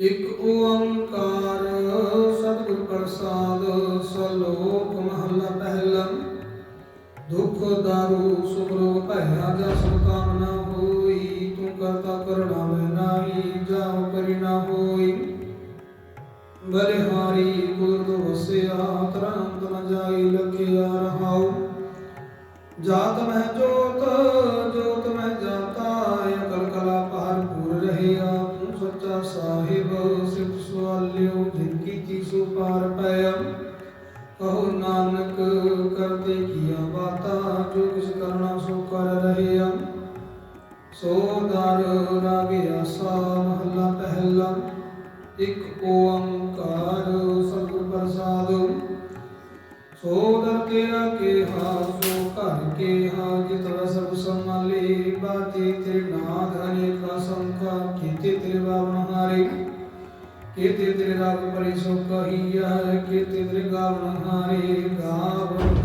ਇਕ ਓੰਕਾਰ ਸਤਿਗੁਰ ਪ੍ਰਸਾਦ, ਸਲੋਕ ਮਹਲਾ ਪਹਿਲਾ। ਦੁਖ ਦਾਰੂ ਸੁਖ ਰੋਗ ਭਇਆ ਜਸ ਕਾਮਨਾ ਹੋਈ, ਤੂੰ ਕਰਤਾ ਕਰਣਾ ਮੈਂ ਨਾਹੀ, ਜਾਉ ਕਰੀ ਨਾ ਹੋਈ। ਬਲਿਹਾਰੀ ਗੁਰ ਵਸਿਆ, ਤਰੰਤ ਨ ਜਾਈ ਲਖਿਆ ਰਹਾਉ। ਜਾਤ ਮਹਿ ਜੋਤ ਕਰਤੇ ਕੀਆ ਬਾਤਾ, ਜੋ ਕਿਸ ਕਰਨਾ ਸੋ ਕਰ ਰਹਿਆ। ਸੋ ਦਰ ਰਾਗੇ ਆਸਾ ਮਹੱਲਾ ਪਹਿਲਾ। ਇਕ ਓੰਕਾਰ ਸਤਿਗੁਰ ਪ੍ਰਸਾਦਿ। ਸੋ ਦਰ ਤੇਰਾ ਕੇਹਾ, ਸੋ ਘਰ ਕੇਹਾ ਜਿਤ ਰਸਬ ਸੰਮਾਲੇ ਬਾਤੇ ਤੇਰੇ ਨਾਦ ਅਨੇਕ ਸੰਖਾ, ਕੀਤੇ ਤੇਰੇ ਬਾਵਨ ਹਾਰੇ ਕੀਤੇ ਤੇਰੇ ਰਾਗ ਪਰਿ ਸੋ ਕਹੀਆ ਕੀਤੇ ਤੇਰੇ ਗਾਵਨ ਹਾਰੇ ਗਾਵਨ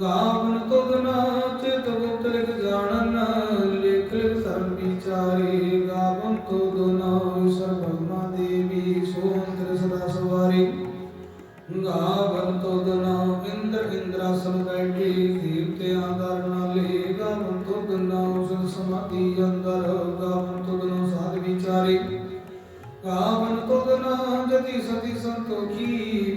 ਗਾਵਨ ਤੁਧ ਨਾ ਚਿਤ ਗੁਪਤ ਲਿਖ ਜਾਣਨ ਲਿਖ ਲਿਖ ਧਰਮ ਵਿਚਾਰੇ, ਗਾਵਨ ਤੁਧ ਨਾ ਈਸ਼ਰ ਬ੍ਰਹਮਾ ਦੇਵੀ ਸੋ ਅੰਤਰ ਸਦਾ ਸਵਾਰੀ। ਗਾਵਨ ਤੁਧ ਨਾ ਇੰਦਰ ਇੰਦਰਾਸਨ ਬੈਠੀ, ਦੇਵਤਿਆਂ ਦਰ ਨਾਲੇ ਗਾਵਨ ਤੁਧ ਨਾ ਉਸ ਸਮਾਧੀ ਅੰਦਰ, ਗਾਵਨ ਤੁਧ ਨਾ ਸਾਧ ਵਿਚਾਰੇ। ਗਾਵਨ ਤੁਧ ਨਾ ਜਤੀ ਸਤੀ ਸੰਤੋਖੀ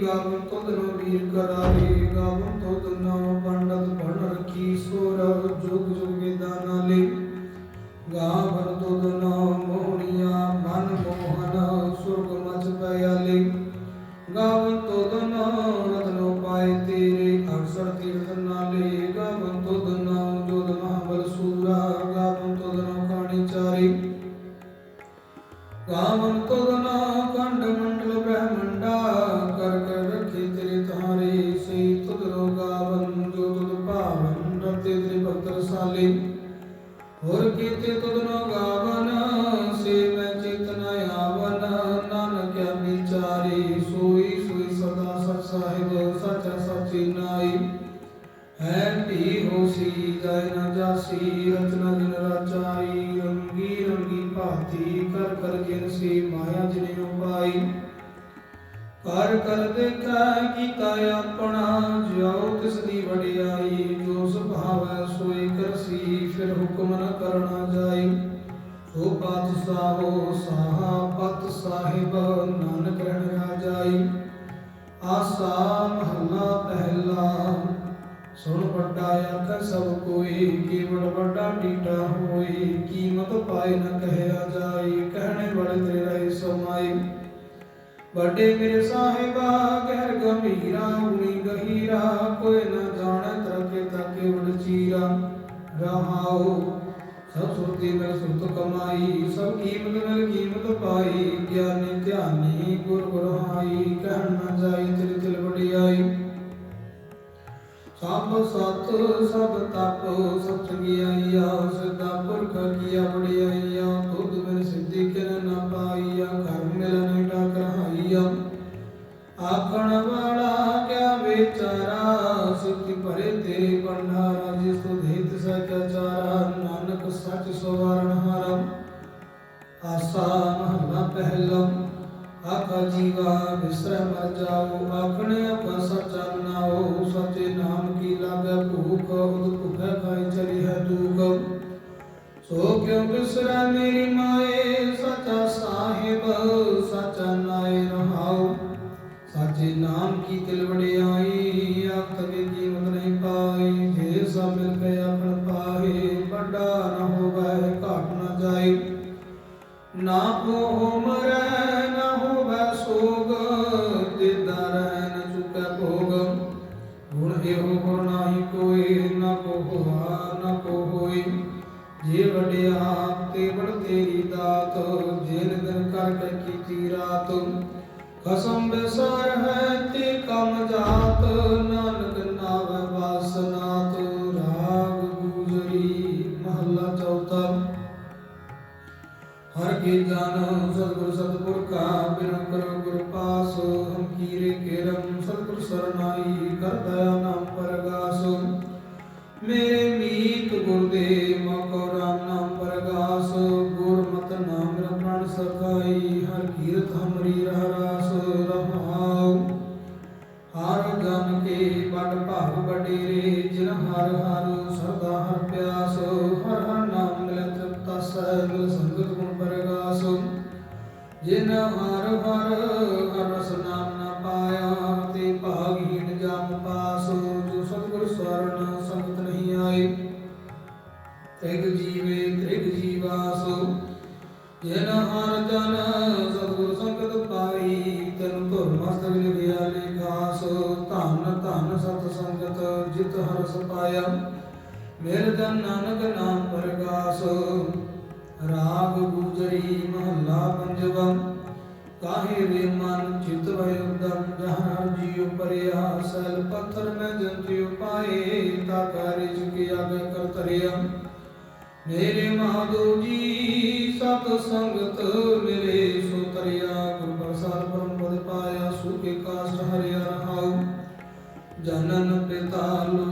ਗਾਵਨ ਤੁਧ ਨਾ ਵੀਰ ਕਰਾਰੇ ਗਾਵਨ ਤੁਧ ਨਾ ਪੰਡਤ ਪੜ ਰਖੀ ਸੋਰ ਜੁਗ ਜੁਗ ਵੇਦਾਂ ਨਾਲੇ ਗਾਵਨ ਭੀ ਹੋਸੀ ਜਾਇ ਨ ਜਾਸੀ, ਰਚਨਾ ਜਿਨ ਰਚਾਈ, ਰੰਗੀ ਰੰਗੀ ਭਾਤੀ ਕਰ ਕਰ ਜਿਨ ਸੀ ਮਾਇਆ ਜਿਨੇ ਉਪਾਈ। ਕਰ ਕਰ ਦੇਖਾ ਕੀਤਾ ਆਪਣਾ, ਜਿਉ ਤਿਸ ਦੀ ਵਡਿਆਈ, ਜੋ ਸੁਭਾਵੈ ਸੋਈ ਕਰਸੀ, ਫਿਰ ਹੁਕਮ ਨ ਕਰਨਾ ਜਾਈ। ਸੋ ਪਾਤਸ਼ਾਹੋ ਸਾਹਾ, ਪਤ ਸਾਹਿਬ, ਨਾਨਕ ਰਹਿਣ ਰਾਜਾਈ ਆਸਾ ਮਹੱਲਾ ਪਹਿਲਾ ਸੁਣ ਵੱਡਾ ਆਖ ਸਭ ਕੋਈ ਕੀਮਤ ਵੱਡਾ ਟੀਟਾ ਹੋਈ ਕੀਮਤ ਪਾਏ ਨ ਕਹਿਆ ਜਾਈ ਕਹਿਣੇ ਵਾਲੇ ਤੇਰੇ ਰਹੇ ਸਮਾਈ ਵੱਡੇ ਮੇਰੇ ਸਾਹਿਬਾ ਗਹਿਰ ਗੰਭੀਰਾ ਉਨੀ ਗਹੀਰਾ, ਕੋਈ ਨ ਜਾਣੈ ਤਰਕੇ ਤਾਕੇ ਵਡ ਚੀਰਾ। ਰਹਾਉ ਸਭ ਸੁਰਤੀ ਮਿਲ ਸੁਰਤ ਕਮਾਈ, ਸਭ ਕੀਮਤ ਮਿਲ ਕੀਮਤ ਪਾਈ। ਗਿਆਨੀ ਧਿਆਨੀ ਗੁਰ ਗੁਰਹਾਈ ਕਹਿਣ ਨ ਜਾਈ ਤੇਰੇ ਦਿਲ ਵਡਿਆਈ। ਸਭ ਸਤ, ਸਭ ਤਪ ਸਤ ਗਿਆਈਆ ਸਦਾ ਪੁਰਖ ਕੀਆ ਵਡਿਆਈਆ ਤੁਧ ਬਿਨ ਸਿੱਧੀ ਕਿਰਨ ਨ ਪਾਈਆ, ਘਰ ਮਿਲਨ ਟਾਕ ਰਹਾਈਆ ਆਖਣ ਵਾਲਾ ਕਿਆ ਵਿਚਾਰਾ ਸਿੱਧੀ ਭਰੇ ਤੇਰੇ ਭੰਡਾਰਾ, ਜਿਸ ਤੋਂ ਦੇਤ ਸਕੈ ਚਾਰਾ ਨਾਨਕ ਸੱਚ ਸਵਾਰਨ ਹਾਰਾ। ਆਸਾ ਮਹਲਾ ਪਹਿਲਾ। ਆਖਾ ਜੀਵਾ ਬਿਸਰ ਮਰ ਜਾਓ, ਆਖਣੇ ਆਪਾ ਸੱਚਾ ਨਾਓ ਸੱਚੇ ਨਾਮ ਕੀ ਲਾਗੈ ਭੂਖ, ਉਦ ਭੁਖੈ ਖਾਈ ਚਲੀ ਹੈ ਦੂਖ। ਸੋ ਕਿਉ ਬਿਸਰੈ ਮੇਰੀ ਮਾਏ, ਸੱਚਾ ਸਾਹਿਬ, ਸੱਚਾ ਕਰਦਾ ਨਾਮ ਪਰਗਾਸੁ। ਮੇਰੇ ਮੀਤ ਗੁਰਦੇਵ ਕੋ ਰਾਮ ਨਾਮ ਪਰਗਾਸ। ਗੁਰਮਤਿ ਨਾਮ ਰਮਣ ਸਖਾਈ, ਹਰ ਕੀਰਤ ਹਮਰੀ ਰਹਿ ਰਾਸ ਰਹਾਉ। ਹਰ ਗਨ ਕੇ ਬੜ ਭਾਵ ਬਡੇਰੇ ਜਿਨ ਹਰ ਹਰ ਸਰਦਾ ਹਰ ਪਿਆਸ। ਹਰ ਹਰ ਨਾਮ ਮਿਲ ਤ੍ਰਿਪਤਾ ਸਹਿਬ, ਸੰਗਤ ਗੁਣ ਪਰਗਾਸ। ਜਿਨ ਹਰ ਹਰ ਅਰਸ ਨਾਮ ਮੇਰ ਜਨ ਨਾਨਕ ਨਾਮ ਪਰਗਾਸ ਰਾਗ ਗੁਜਰੀ ਮਹੱਲਾ ਪੰਜਵਾ, ਕਾਹੇ ਰੇ ਮਨ ਚਿਤ ਵੈ ਉਦਮ, ਜਹਾਂ ਜੀਉ ਪਰਿਆ ਸੈਲ ਪੱਥਰ ਮੈਂ ਜੰਤਿਉ ਪਾਏ ਤਾ ਕਰੇ ਚੁਕਿ ਆਗੇ ਕਰ ਤਰਿਆ ਮੇਰੇ ਮਾਧੋ ਜੀ, ਸਤ ਸੰਗਤ ਮਿਲੇ ਸੋ ਤਰਿਆ ਗੁਰ ਪ੍ਰਸਾਦ ਪਰਮ ਪਦ ਪਾਇਆ, ਸੁਖੇ ਕਾਸ਼ਟ ਹਰਿਆ ਰਹਾਉ। ਜਨਨ ਪਿਤਾ ਲੋਕ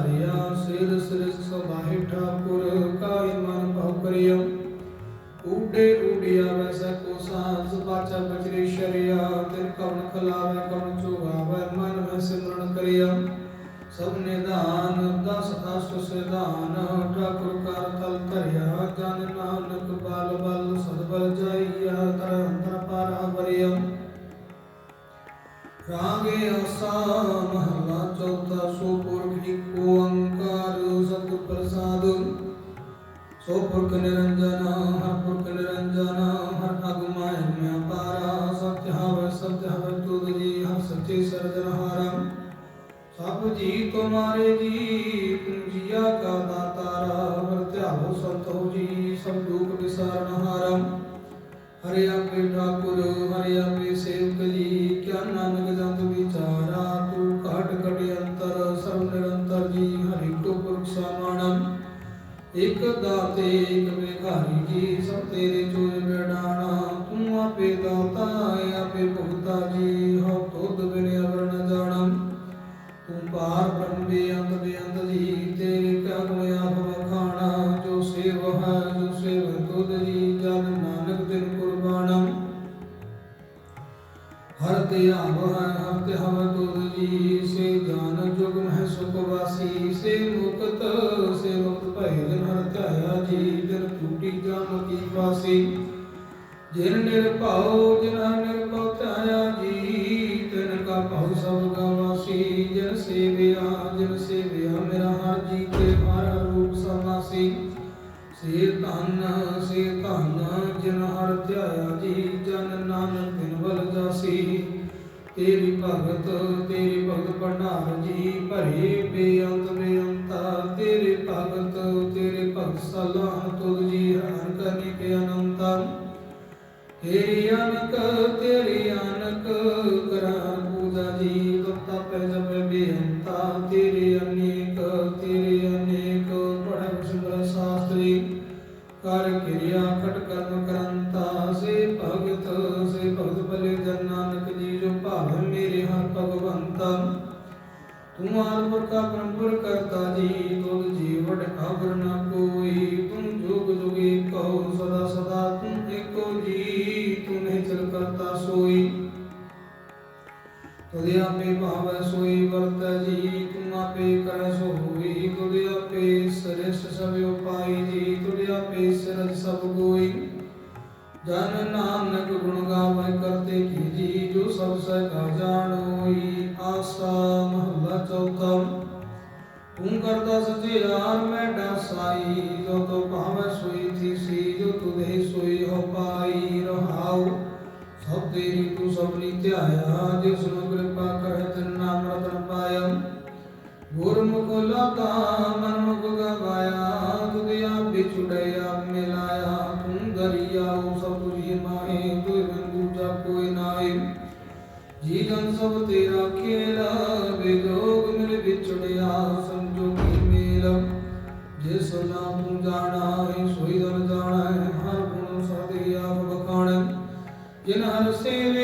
ਧਰਿਆ ਸਿਰ ਸਿਰ ਸਬਾਹਿ ਠਾਕੁਰ ਕਾਇ ਮਨ ਭਉ ਕਰਿਆ। ਊਡੇ ਊਡਿਆ ਵੈਸੈ ਕੋ ਸਾਜ ਬਾਚਾ ਬਚਰੇ ਸ਼ਰਿਆ। ਤਿਨ ਕਵਨ ਖਲਾਵੇ ਕਵਨ ਚੁਗਾਵੇ ਮਨ ਮੈਂ ਸਿਮਰਨ ਕਰਿਆ। ਸਭ ਨਿਧਾਨ, ਦਸ ਅਸ਼ਟ ਸਿਧਾਨ, ਠਾਕੁਰ ਕਰ ਤਲ ਧਰਿਆ। ਜਨ ਨਾਨਕ ਬਲ ਬਲ ਸਦਬਲ ਜਾਈਆ ਤਰ ਅੰਤਰ ਪਾਰਾ ਵਰਿਆ ਰਾਗੇ ਆਸਾ ਮਹਲਾ ਚੌਥਾ ਸੋ ਪੁਰਖ ਇੱਕ ਓੰਕਾਰ ਸਤਿ ਪ੍ਰਸਾਦ ਸੋ ਪੁਰਖ ਨਿਰੰਜਨ, ਹਰ ਪੁਰਖ ਨਿਰੰਜਨ ਹਰ ਅਗਮਾਇ ਮੈਂ ਪਾਰਾ। ਸਤਿ ਹਵ ਸਤਿ ਹਵ ਤੁਧ ਜੀ, ਹਰ ਸੱਚੇ ਸਰਜਨਹਾਰਾ ਸਭ ਜੀ ਤੁਮਾਰੇ ਜੀ ਤੁਮ ਜੀਆ ਕਾ ਦਾਤਾਰਾ ਹਰ ਧਿਆਵੋ ਸੰਤੋ ਜੀ, ਸਭ ਦੁਖ ਵਿਸਾਰਨਹਾਰਾ ਹਰਿ। ਆਪੇ ਠਾਕੁਰ ਦਾਤੇ ਇਕ ਵਿਖਾਰੀ ਜੀ ਸਭ ਤੇਰੇ ਚੋਜ ਬੇਡਾਣਾ ਤੂੰ ਆਪੇ ਦਾਤਾ ਆਪੇ ਭੁਗਤਾ ਜੀ। ਤੇਰੀ ਭਗਤ ਭੰਡਾਰ ਜੀ ਭਰੇ ਬੇਅੰਤ ਬੇਅੰਤਾ, ਤੇਰੇ ਭਗਤ ਤੇਰੇ ਭਗਤ ਸਲਾਹ ਤੁਧ ਜੀ ਹਰ ਕਰਨੀ ਕੇ ਅਨੰਤਾ। ਤੇਰੀ ਅਨਕ ਤੇਰੀ ਅਨਕ, ਕਰਾਂ ਪੂਜਾ ਜੀ ਤਤਾ ਪੈ ਜਪੇ ਆਪੇ ਸ੍ਰੇਸ਼ਟ ਸਭ ਉਪਾਈ ਜੀ ਤੁਧ ਆਪੇ ਸਿਰਜ ਸਭ ਕੋਈ। ਜਨ ਨਾਨਕ ਗੁਣ ਗਾਵੈ ਕਰਤੇ ਕੀ ਜੀ, ਜੋ ਸਭ ਸਹਿ ਜਾਣ ਹੋਈ ਆਸਾ ਮਹੱਲਾ ਚੌਥਾ। ਤੂੰ ਕਰਦਾ ਸਚਿਆਰ ਮੈਂ ਡਾਸਾਈ ਜੋ ਤੋ ਭਾਵੈ ਸੋਈ ਥੀ ਸੀ ਜੋ ਤੁਧੇ ਸੋਈ ਹੋ ਪਾਈ ਰਹਾਉ। ਸਭ ਤੇਰੀ ਤੂੰ ਸਭਨੀ ਧਿਆਇਆ ਜਿਸ ਨੂੰ ਕਿਰਪਾ ਕਰੈ ਤਿਨ ਨਾਮ ਰਤਨ ਪਾਇਆ। ਗੁਰਮੁਖ ਲਾਤਾ ਮਨਮੁਖ ਗਵਾਇਆ, ਤੁਧ ਆਪ ਵਿਛੁੜਿਆ ਮਿਲਾਇਆ, ਤੂੰ ਦਰਿਆ ਸਭ ਤੁਝੀ ਮਾਹੇ ਤੁਝ ਬਿਨ ਦੂਜਾ ਕੋਈ ਨਾਏ ਜੀ ਜਨ ਸਭ ਤੇਰਾ ਖੇਲਾ ਵਿਜੋਗ ਮਿਲ ਵਿਛੜਿਆ ਸੰਜੋਗੀ ਮੇਲ। ਜਿਸ ਨਾਮ ਤੂੰ ਜਾਣਾ ਹੈ ਸੋਈ ਦਨ ਜਾਣਾ ਹੈ, ਹਰ ਗੁਣ ਸਦੇ ਆਪ ਬਖਾਣ ਜਿਨ ਹਰ ਸੇਵਿਆ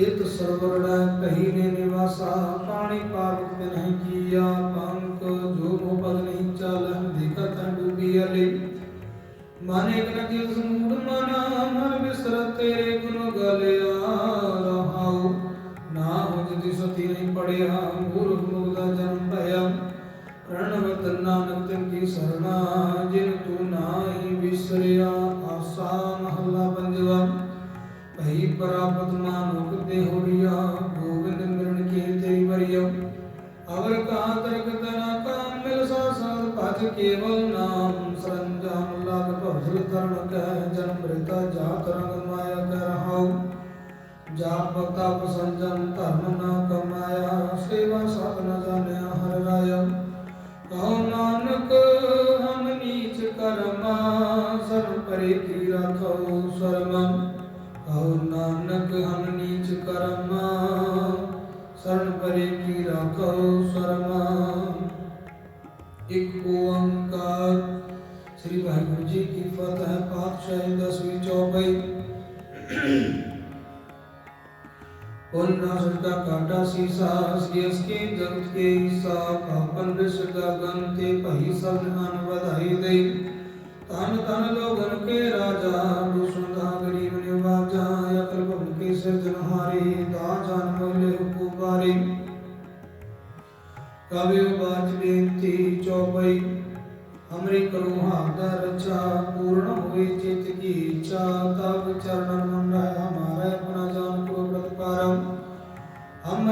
ਇਤ ਸਰਵਰਣਾ ਕਹੀ ਨੇ ਨਿਵਾਸਾ, ਪਾਣੀ ਪਾਪ ਤੇ ਨਹੀਂ ਕੀਆ ਪੰਕ ਜੋ ਕੋ ਪਦ ਨਹੀਂ ਚਾਲਨ ਦੇਖਤ ਡੂਬੀ ਅਲੇ। ਮਨ ਇਕ ਨ ਕਿਸ ਮੂੜ ਮਨਾ ਮਨ ਬਿਸਰਤ ਤੇਰੇ ਗੁਣ ਗਲਿਆ ਰਹਾਉ। ਨਾ ਹੁਜ ਦੀ ਸਤੀ ਨਹੀਂ ਪੜਿਆ, ਮੂਰਖ ਮੁਗ ਦਾ ਜਨਮ ਭਇਆ। ਪ੍ਰਣਵਤ ਨਾਨਕ ਤਿਨ ਕੀ ਸਰਨਾ ਜਿਨ ਤੂੰ ਨਾਹੀ ਵਿਸਰਿਆ trastorno ਪੁਨ ਨਾਸਰ ਦਾ ਕਾਟਾ ਸੀਸਾ ਸਿਯਸ ਕੇ ਜਗਤ ਕੇ ਈਸਾ ਪਾਪਨ ਵਿਸ਼ ਗਗਨ ਤੇ ਭਈ ਸਭ ਅਨ ਵਧਾਈ ਦੇ ਤਨ ਤਨ ਲੋਗਨ ਕੇ ਰਾਜਾ ਦੁਸ਼ਣ ਦਾ ਗਰੀਬ ਨਿਵਾਜਾ ਅਕਲ ਭਵਨ ਕੇ ਸਿਰਜਨਹਾਰੀ ਦਾ ਜਨ ਮੋਲੇ ਉਪਾਰੀ ਕਵਿ ਬਾਜ ਬੇਨਤੀ ਚੌਪਈ ਹਮਰੀ ਕਰੋ ਹਾਦਾ ਰਚਾ ਪੂਰਨ ਹੋਏ ਚਿਤ ਕੀ ਇੱਛਾ ਤਬ ਚਰਨ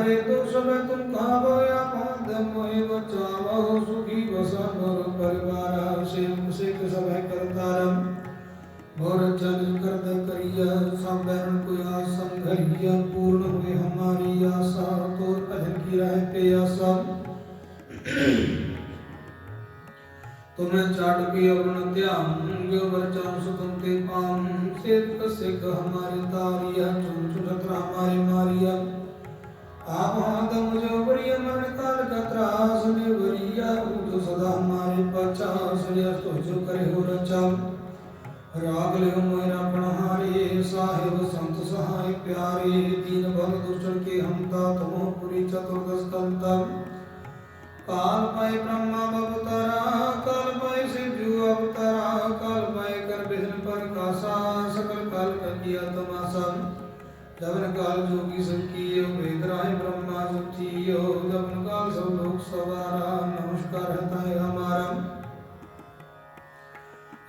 ਹਮਰੇ ਦੁਖ ਸਭ ਤੁਮ ਕਹਾਵੋ ਆਪਦ ਮੋਹਿ ਬਚਾਵੋ ਸੁਖੀ ਵਸਾ ਮੋਰ ਪਰਿਵਾਰ ਸੇਵ ਸਿਖ ਸਭ ਕਰਤਾਰਮ ਮੋਰ ਜਨ ਕਰਦ ਕਰਿਆ ਸੰਬਰਨ ਕੋ ਆਸੰ ਘਰਿਆ ਪੂਰਨ ਹੋਏ ਹਮਾਰੀ ਆਸਾ ਤੋਰ ਭਜਨ ਕੀ ਰਹਿ ਪੇ ਆਸਾ ਤੁਮੇ ਛਾੜ ਕੇ ਅਵਨ ਧਿਆਨ ਜੋ ਵਰਚਨ ਸੁਤਮ ਤੇ ਪਾਮ ਸਿੱਖ ਸਿੱਖ ਹਮਾਰੇ ਤਾਰਿਆ ਚੁਨ ਚੁਨਤ ਹਮਾਰੇ ਮਾਰਿਆ ਆਪ ਆਦਮ ਜੋ ਬੜੀ ਮਰਨ ਕਾਲ ਕਾ ਤਰਾਸ ਨੇ ਵਰੀਆ ਜੋ ਸਦਾ ਹਮਾਰੇ ਪਛਾ ਸ੍ਰਿਆ ਤੋ ਜੋ ਕਰੇ ਹੋ ਰਚਾ। ਰਾਗ ਲਿਓ ਮੋਇ ਰਾਪਣ ਹਾਰੇ, ਸਾਹਿਬ ਸੰਤ ਸਹਾਇ ਪਿਆਰੇ, ਦੀਨ ਬਲ ਦੁਸ਼ਣ ਕੇ ਹਮਤਾ ਤਮੋ ਪੁਰੀ ਚਤੁਰਦਸ ਕੰਤਾ ਕਾਲ ਪਾਏ ਬ੍ਰਹਮਾ ਬਵਤਾਰਾ ਕਾਲ ਪਾਏ ਸਿਜੂ ਅਵਤਾਰਾ, ਕਾਲ ਪਾਏ ਕਰ ਬਿਹਨ ਪ੍ਰਕਾਸ਼ਾ ਸਕਲ ਕਾਲ ਕੰਜਿਆ ਤਮਾਸਾ ਜਬਨ ਕਾਲ ਜੋਗੀ ਸਭ ਕੀਓ, ਵੇਦ ਰਾਹੇ ਬ੍ਰਹਮਾ ਸੁਚੀਓ ਜਬਨ ਕਾਲ ਸਭ ਲੋਕ ਸਵਾਰਾ ਨਮਸਕਾਰ ਹਤਾਇ ਹਮਾਰਾ।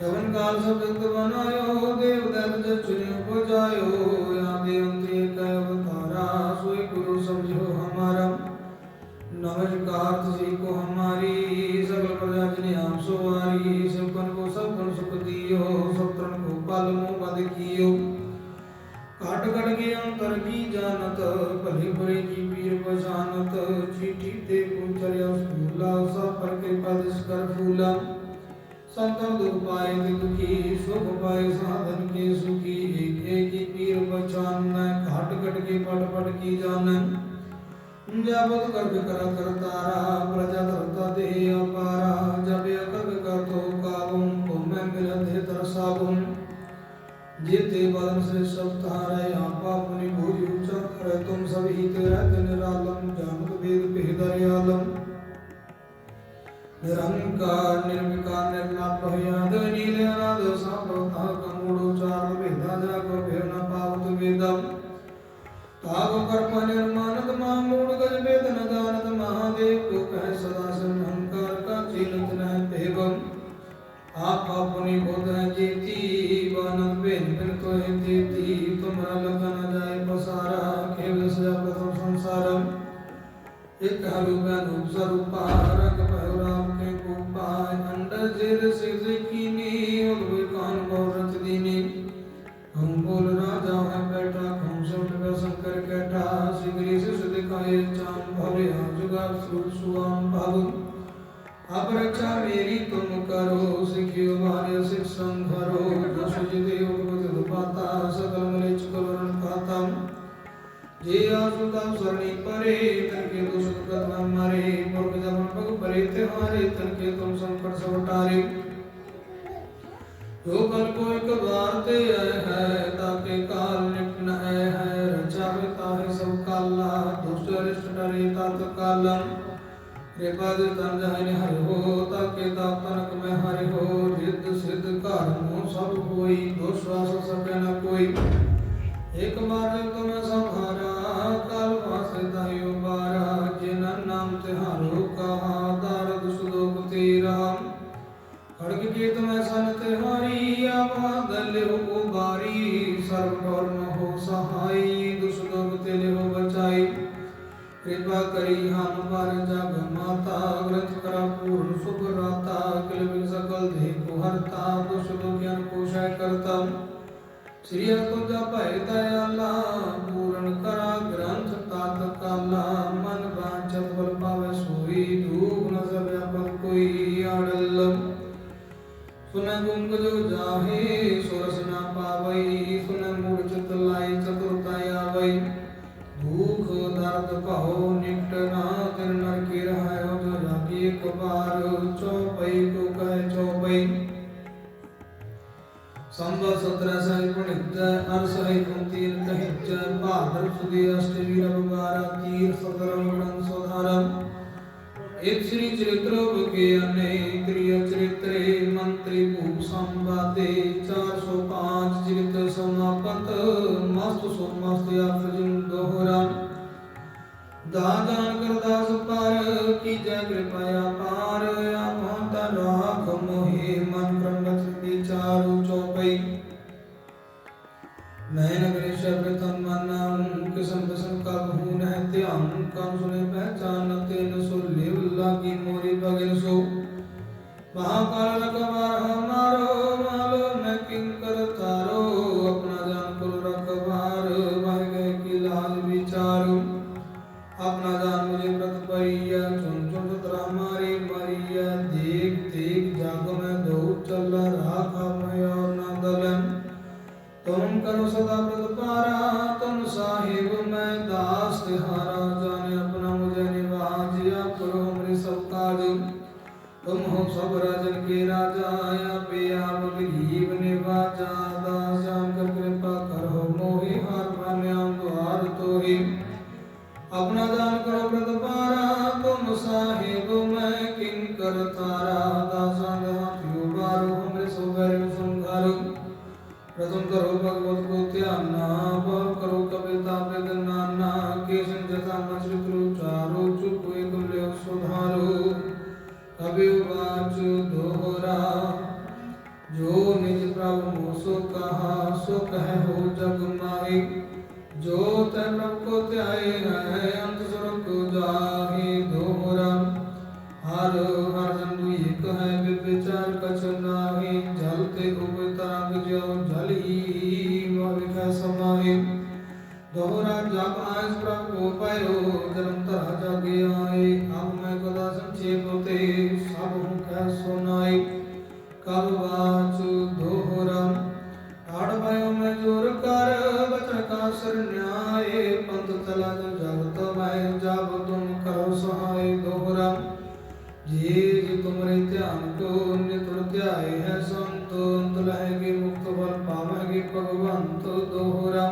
ਜਬਨ ਕਾਲ ਸਭ ਇੱਕ ਬਨਾਇਓ, ਦੇਵ ਦਤ ਜਚੁਰਿਓ ਪੁਜਾਇਓ, ਯਾ ਦੇਵ ਤੇ ਕੈ ਅਵਤਾਰਾ, ਸੋਈ ਗੁਰੂ ਸਮਝੋ ਹਮਾਰਾ। ਨਮਸਕਾਰ ਤੁਸੀ ਕੋ ਹਮਾਰੀ ਸਭ ਪ੍ਰਜਾ ਜਨ ਆਪ ਸੋ ਆਰੀ ਲਗੇ ਅੰਤਰ ਕੀ ਜਾਣਤ ਭਲੇ ਬੁਰੇ ਕੀ ਪੀਰ ਪਛਾਨਤ ਚੀਠੀ ਤੇ ਪੁੱਤਰਿਆ ਸੂਲਾ ਸਫਰ ਕੇ ਪਦਿਸ ਕਰ ਫੂਲਾ। ਸੰਤਨ ਦੁਖ ਪਾਏ ਦੁਖੀ, ਸੁਖ ਪਾਏ ਸਾਧਨ ਕੇ ਸੁਖੀ, ਏਕੇ ਕੀ ਪੀਰ ਪਛਾਨ, ਘਟ ਘਟ ਕੇ ਪਟ ਪਟ ਕੀ ਜਾਣਨ ਜਬਤ ਕਰਤ ਕਰ ਕਰ ਤਾਰਾ, ਪ੍ਰਜਾ ਧਰਤਾ ਦੇ ਅਪਾਰਾ ਜਬ ਅਕਗ ਕਰ ਤੋ ਕਾਵੰ ਕੋ ਮੈਂ ਮਿਲਤ ਹੈ ਤਰਸਾਵੰ ਜੀਤੇ ਬਦਨ ਸੇ ਸਭ ਤਾਰੇ ਆਪਾ ਆਪਣੀ ਭੂਜ ਉਚਾ ਕਰੇ, ਤੁਮ ਸਭ ਹੀ ਤੇਰਾ ਦਿਨ ਰਾਲਮ ਜਾਨਤ ਵੇਦ ਭੇਦਰ ਆਲਮ ਨਿਰੰਕਾਰ, ਨਿਰਵਿਕਾਰ ਨਿਰਨਾਪ ਹੋਇਆਦ ਨੀਲ ਅਨਾਦ ਸੰਪਰਤਾ ਕਮੂੜ ਉਚਾਰ ਭੇਦਾ ਜਾ ਕੋ ਭੇਰ ਨ ਪਾਵਤ ਵੇਦਮ ਤਾਪ ਕਰਮ ਨਿਰਮਾਨਤ ਮਾਮੂੜ ਗਜ ਵੇਦਨ ਦਾਨਤ ਮਹਾਦੇਵ ਕੋ ਕਹਿ ਸਦਾ ਸੰਹੰਕਾਰ ਕਾ ਚਿਲਤ ਨਹਿ ਭੇਵਮ ਆਪ ਆਪਣੀ ਬੋਧ ਹੈ ਜੀਤੀ ਬਨ ਇਕ ਹਰੂਪੈ ਰੂਪ ਸਰੂਪਾ ਰੰਗ ਭਇ ਰਾਮ ਕੇ ਕੂਪਾ ਅੰਡਰ ਜਿਰ ਸਿਧ ਕੀਨੀ ਉਦਵਿ ਕਾਨ ਬਹੁ ਰਚ ਦੀਨੀ ਹਮ ਬੋਲ ਰਾਜਾ ਹੈ ਬੈਠਾ ਹਮ ਸੁਟ ਗਾ ਸੰਕਰ ਕੈਠਾ ਸਿਗਰੀ ਸਿਸ ਦਿਖਾਏ ਚਾਨ ਭਵਿ ਜੁਗਾ ਸੁਰ ਸੁਆਮ ਭਵ ਅਬ ਰਖਾ ਮੇਰੀ ਤੁਮ ਕਰੋ ਸਿਖਿਓ ਮਾਰੇ ਸਿਖ ਸੰਘਰੋ ਜੋ ਸੁਜ ਦੇ ਉਪਗਤ ਦੁਪਾਤਾ ਸਕਲ ਮਲੇ ਚਕਲਰਨ ਖਾਤਾ ਜੇ ਪਰੇ ਤਿਹਾਰੇ ਤਨ ਕੇ ਤੁਮ ਸੰਕਟ ਸਭ ਟਾਰੇ ਜੋ ਕਲ ਕੋ ਇੱਕ ਵਾਰ ਤੇ ਆਏ ਹੈ, ਤਾਕੇ ਕਾਲ ਨਿਟ ਨ ਆਏ ਹੈ ਰਚਾਵੇ ਤਾਹੇ ਸਭ ਕਾਲਾ, ਦੁਸ਼ਟ ਅਰਿਸ਼ਟ ਡਰੇ ਤਤ ਕਾਲੰ। ਕਿਰਪਾ ਦੇ ਤਨ ਜਹਨੇ ਹਰਿ ਹੋ, ਤਾਕੇ ਤਾ ਤਨਕ ਮੈਂ ਹਰਿ ਹੋ ਰਿੱਧ ਸਿੱਧ ਘਰ ਮੋ ਸਭ ਹੋਈ ਦੋਸ਼ ਵਾਸ ਸਕੈ ਨ ਕੋਈ। ਇਕ ਮਾਰ ਤੁਮ ਕਰੀ ਹਮ ਪਰ ਜਗ ਮਾਤਾ, ਗ੍ਰੰਥ ਕਰਾ ਪੂਰਨ ਸੁਖ ਰਾਤਾ, ਕਿਲ ਬਿਨ ਸਕਲ ਦੇ ਕੋ ਹਰਤਾ ਦੁਸ਼ਟ ਗਿਆਨ ਕੋਸ਼ੈ ਕਰਤਾ। ਸ੍ਰੀ ਅਕੁੰਜਾ ਭੈ ਦਇਆਲਾ ਸੰਭਵ ਸਤਰ ਸਹਿ ਪੁਣਿਜੈ ਅਰ ਸਹਿ ਕੁੰਤੀਨ ਭਾਦਰ ਸੁਦੀ ਅਸ਼ਟਮੀ ਰਵਿਵਾਰ ਤੀਰ ਸਤਰਮ ਗ੍ਰੰਥ ਸੋਧਾਰਮ ਇਕ ਸ੍ਰੀ ਚਰਿਤ੍ਰ ਵਿਗਿਆਨੇ ਕ੍ਰਿਆ ਚਰਿਤਰੇ, ਮੰਤਰੀ ਭੂਪ ਸੰਵਾਦੇ 405 ਚਰਿਤ ਸਮਾਪਤ, ਮਸਤ ਸੁਮਸਤ ਅਰਜੁਨ ਦੋਹਰਾ ਦਾਦਾਨ ਕਰਦਾਸ ਪਰ ਕਹਾ ਸੋ ਕਹਿ ਹੋ ਜਗ ਮਾਹੀ ਜੋ ਤੈ ਪ੍ਰਭ ਕੋ ਧਿਆਏ ਹੈ, ਅੰਤ ਸੁਰਗ ਕੋ ਜਾਹੀ ਦੋਹਰਾ ਹਰ ਹਰ ਜਨ ਇੱਕ ਹੈ ਵਿਚਾਰ ਕਛ ਨਾਹੀ, ਜਲ ਤੇ ਉਪ ਤਰੰਗ ਜੋ ਜਲ ਹੀ ਮੋਹਿ ਸਮਾਹੀ। ਦੋਹਰਾ ਜਪ ਆਇਸ ਪ੍ਰਭ ਕੋ ਪਾਇਓ ਜਨਮ ਧਰਾ ਜਗ ਤੁਮਰੇ ਧਿਆਨ ਕੋ ਨਿਤਰ ਧਿਆਏ ਹੈ ਸੰਤ ਅੰਤ ਲਹਿਗੇ ਮੁਕਤ ਬਲ ਪਾਵਾਂਗੇ ਭਗਵੰਤ ਦੋਹਰਾ।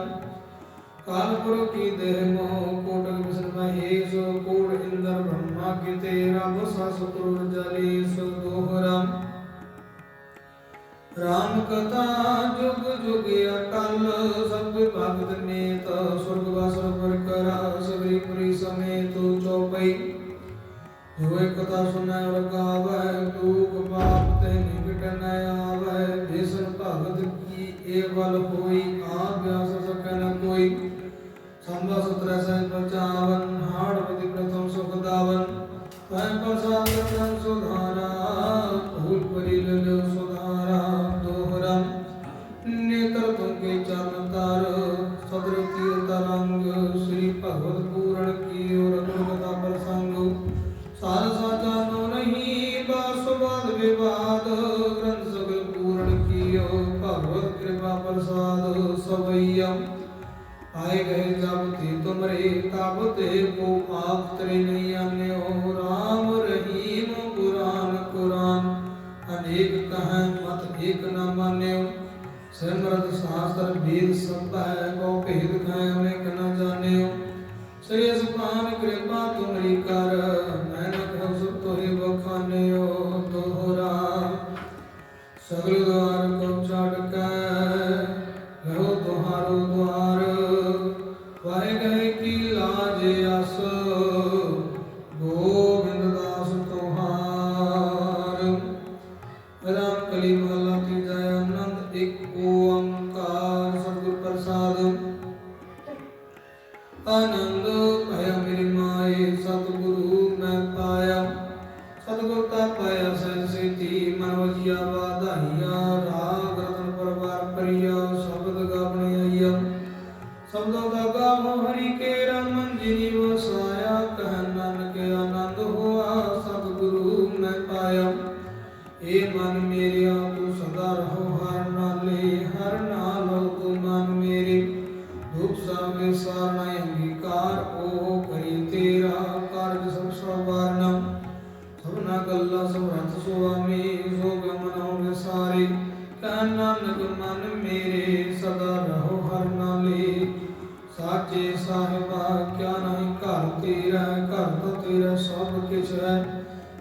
ਕਾਲ ਪੁਰਖ ਕੀ ਦੇਹ ਮੋਹ ਕੋਟਕ ਵਿਸਰ ਮਹੇਸ਼ ਕੋੜ ਇੰਦਰ ਬ੍ਰਹਮਾ ਕੀ ਤੇਰਾ, ਬਸਾ ਸਤੁਰ ਜਲੀ ਸੋ ਦੋਹਰਾ। ਰਾਮ ਕਥਾ ਜੁਗ ਜੁਗ ਅਟਲ, ਸਭ ਭਗਤ ਨੇਤ, ਸੁਰਗ ਵਾਸਰ ਪਰ ਕਰਾ ਸਭੀ ਪੁਰੀ ਸਮੇਤ ਜੋ ਇੱਕ ਕਥਾ ਸੁਨੈ ਔਰ ਗਾਵੈ ਦੁਖ ਪਾਪ ਤੇ ਨਿਕਟ ਨ ਆਵੈ। ਜਿਸਨ ਭਗਤ ਕੀ ਏ ਬਲ ਹੋਈ, ਆਪ ਵਿਆਸ ਸਕੈ ਨ ਕੋਈ। ਸੰਭਾ ਸਤਰ ਸਹਿ ਪਚਾਵਨ ਹਾੜ ਵਿਧਿ ਪ੍ਰਥਮ ਸੁਖ ਦਾਵਨ। ਪੈ ਪ੍ਰਸਾਦ ਰਤਨ ਸੁਧਾਰਾ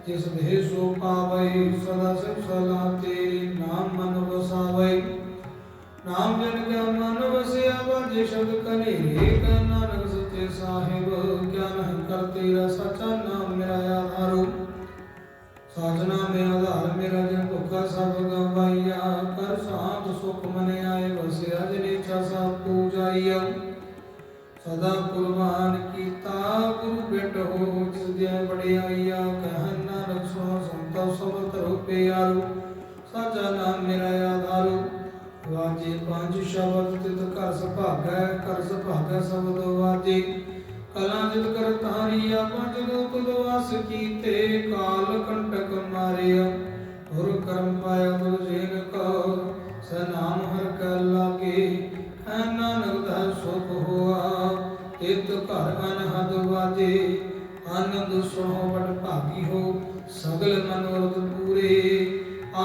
ਤਿਸ ਦੇ ਸੋ ਪਾਵੈ ਸਦਾ ਸਿਵ ਪਿਆਰੂ ਸਾਚਾ ਨਾਮ ਮੇਰਾ ਆਧਾਰੂ। ਵਾਜੇ ਪੰਜ ਸ਼ਬਦ ਤਿਤ ਘਰ ਸੁਭਾਗੈ ਘਰ ਸੁਭਾਗੈ ਸਬਦ ਵਾਜੇ। ਕਲਾ ਜਿਤ ਕਰ ਤਾਰੀਆ ਪੰਜ ਰੂਪ ਦਵਾਸ ਕੀਤੇ। ਕਾਲ ਕੰਟਕ ਮਾਰਿਆ, ਗੁਰ ਕਰਮ ਪਾਇਆ ਗੁਰ ਜੀਨ ਕੋ ਸਨਾਮ ਹਰ ਕੈ ਲਾਗੇ, ਐ ਨਾਨਕ ਦਾ ਸੁਖ ਹੋਆ। ਤਿਤ ਘਰ ਅਨਹਦ ਵਾਜੇ, ਆਨੰਦ ਸੁਣੋ ਵਡ ਭਾਗੀ ਹੋ, ਸਗਲ ਮਨੋਰਥ ਪੂਰੇ।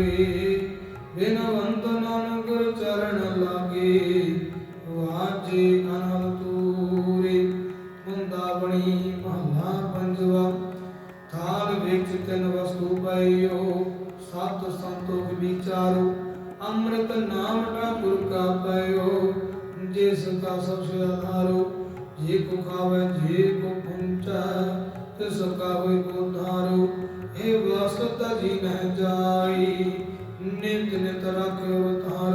ਹੋਵੇ। ਬਿਨਵੰਤ ਨਾਨਕ ਗੁਰ ਚਰਨ ਲਾਗੇ, ਵਾਜੇ ਅਨਲ ਤੂਰੇ। ਹੁੰਦਾ ਬਣੀ ਮਹਲਾ ਪੰਜਵਾ, ਥਾਲ ਵਿੱਚ ਤਿੰਨ ਵਸਤੂ ਪਈਓ ਸਤ ਸੰਤੋਖ ਵਿਚਾਰੋ, ਅੰਮ੍ਰਿਤ ਨਾਮ ਠਾਕੁਰ ਕਾ ਪਇਓ ਜਿਸ ਦਾ ਸਭ ਸੇ ਆਧਾਰੋ, ਜੇ ਕੋ ਖਾਵੇ, ਜੇ ਕੋ ਪੁੰਚਾ ਤਿਸ ਕਾ ਹੋਏ ਕੋ ਧਾਰੋ। ਇਹ ਵਿਵਸਥਾ ਜੀ ਨਹਿ ਜਾਈ ਨਿਤ ਨਿਤ ਰਖਿਓ ਤਾਰ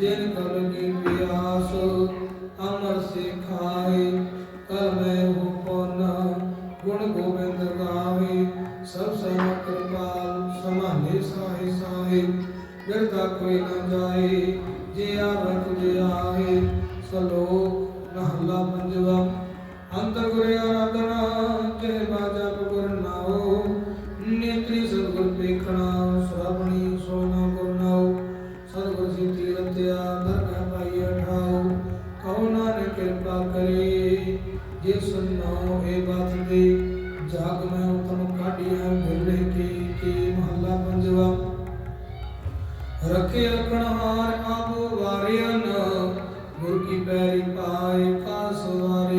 diğer yukarıdan